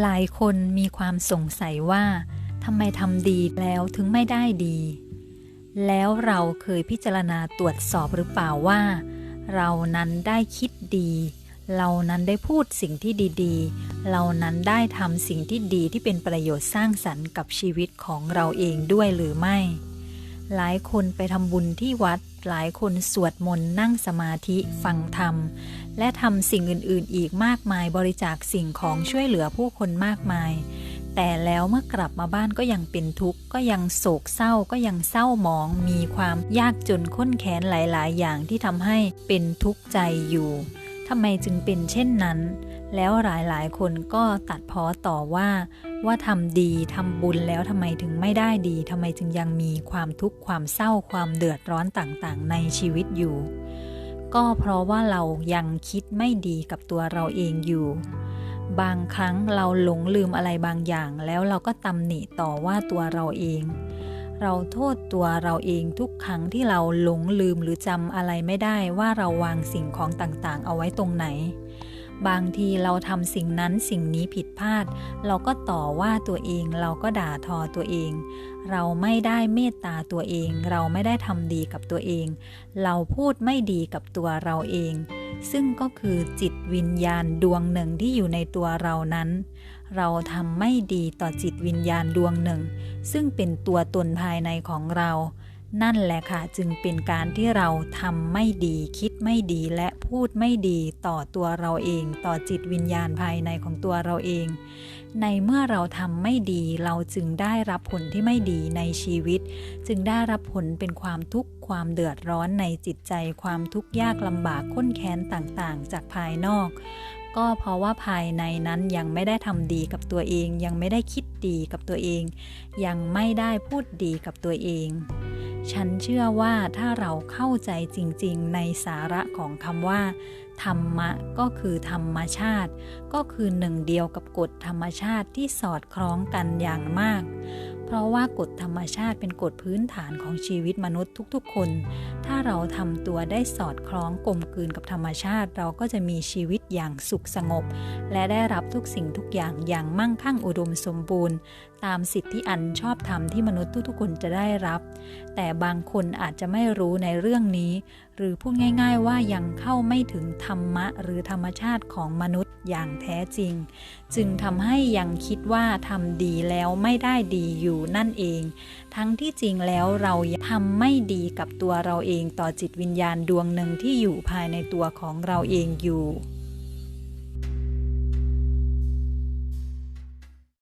หลายคนมีความสงสัยว่าทำไมทำดีแล้วถึงไม่ได้ดี แล้วเราเคยพิจารณาตรวจสอบหรือเปล่าว่า เรานั้นได้คิดดี เรานั้นได้พูดสิ่งที่ดีๆ เรานั้นได้ทำสิ่งที่ดีที่เป็นประโยชน์สร้างสรรค์กับชีวิตของเราเองด้วยหรือไม่ หลายคนไปทำบุญที่วัด หลายคนสวดมนต์นั่งสมาธิฟังธรรม และทำสิ่งอื่นๆ อีกมากมายบริจาคสิ่งของช่วยเหลือผู้คนมากมาย แต่แล้วเมื่อกลับมาบ้านก็ยังเป็นทุกข์ ก็ยังโศกเศร้าก็ยังเศร้าหมอง มีความยากจนข้นแค้นหลายๆ อย่างที่ทำให้เป็นทุกข์ใจอยู่ทำไมจึงเป็นเช่นนั้น แล้วหลายๆ คนก็ตัดพ้อต่อว่า ว่าทำดีทำบุญแล้วทำไมถึงไม่ได้ดีทำไมจึงยังมีความทุกข์ความเศร้าความเดือดร้อนต่างๆ ในชีวิตอยู่ ก็เพราะว่าเรายังคิดไม่ดีกับตัวเราเองอยู่ บางครั้งเราหลงลืมอะไรบางอย่าง แล้วเราก็ตำหนิต่อว่าตัวเราเอง เราโทษตัวเราเองทุกครั้งที่เราหลงลืมหรือจำอะไรไม่ได้ว่าเราวางสิ่งของต่างๆ เอาไว้ตรงไหน บางทีเราทำสิ่งนั้นสิ่งนี้ผิดพลาด เราก็ต่อว่าตัวเอง เราก็ด่าทอตัวเอง เราไม่ได้เมตตาตัวเอง เราไม่ได้ทำดีกับตัวเอง เราพูดไม่ดีกับตัวเราเอง ซึ่งก็คือจิตวิญญาณดวงหนึ่งที่อยู่ในตัวเรานั้น เราทำไม่ดีต่อจิตวิญญาณดวงหนึ่ง ซึ่งเป็นตัวตนภายในของเรา นั่นแหละค่ะจึงเป็นการที่เราทำไม่ดีคิดไม่ดีและพูดไม่ดีต่อตัวเราเอง ต่อจิตวิญญาณภายในของตัวเราเอง ในเมื่อเราทำไม่ดีเราจึงได้รับผลที่ไม่ดีในชีวิต จึงได้รับผลเป็นความทุกข์ความเดือดร้อนในจิตใจความทุกข์ยากลำบากข้นแค้นต่างๆ จากภายนอกก็เพราะว่าภายในนั้นยังไม่ได้ทำดีกับตัวเอง ยังไม่ได้คิดดีกับตัวเอง ยังไม่ได้พูดดีกับตัวเอง ฉันเชื่อว่าถ้าเราเข้าใจจริงๆ ในสาระของคำว่า ธรรมะก็คือธรรมชาติ ก็คือหนึ่งเดียวกับกฎธรรมชาติที่สอดคล้องกันอย่างมาก เพราะว่ากฎธรรมชาติเป็นกฎพื้นฐานของชีวิตมนุษย์ทุกๆ คน ถ้าเราทำตัวได้สอดคล้องกลมกลืนกับธรรมชาติ เราก็จะมีชีวิตอย่างสุขสงบ และได้รับทุกสิ่งทุกอย่างอย่างมั่งคั่งอุดมสมบูรณ์ตามสิทธิอันชอบธรรมที่มนุษย์ทุกๆคนจะได้รับ แต่บางคนอาจจะไม่รู้ในเรื่องนี้ หรือพูดง่าย ๆ ว่ายังเข้าไม่ถึงธรรมะหรือธรรมชาติของมนุษย์อย่างแท้จริง จึงทำให้ยังคิดว่าทำดีแล้วไม่ได้ดีอยู่นั่นเอง ทั้งที่จริงแล้วเราทำไม่ดีกับตัวเราเองต่อจิตวิญญาณดวงหนึ่งที่อยู่ภายในตัวของเราเองอยู่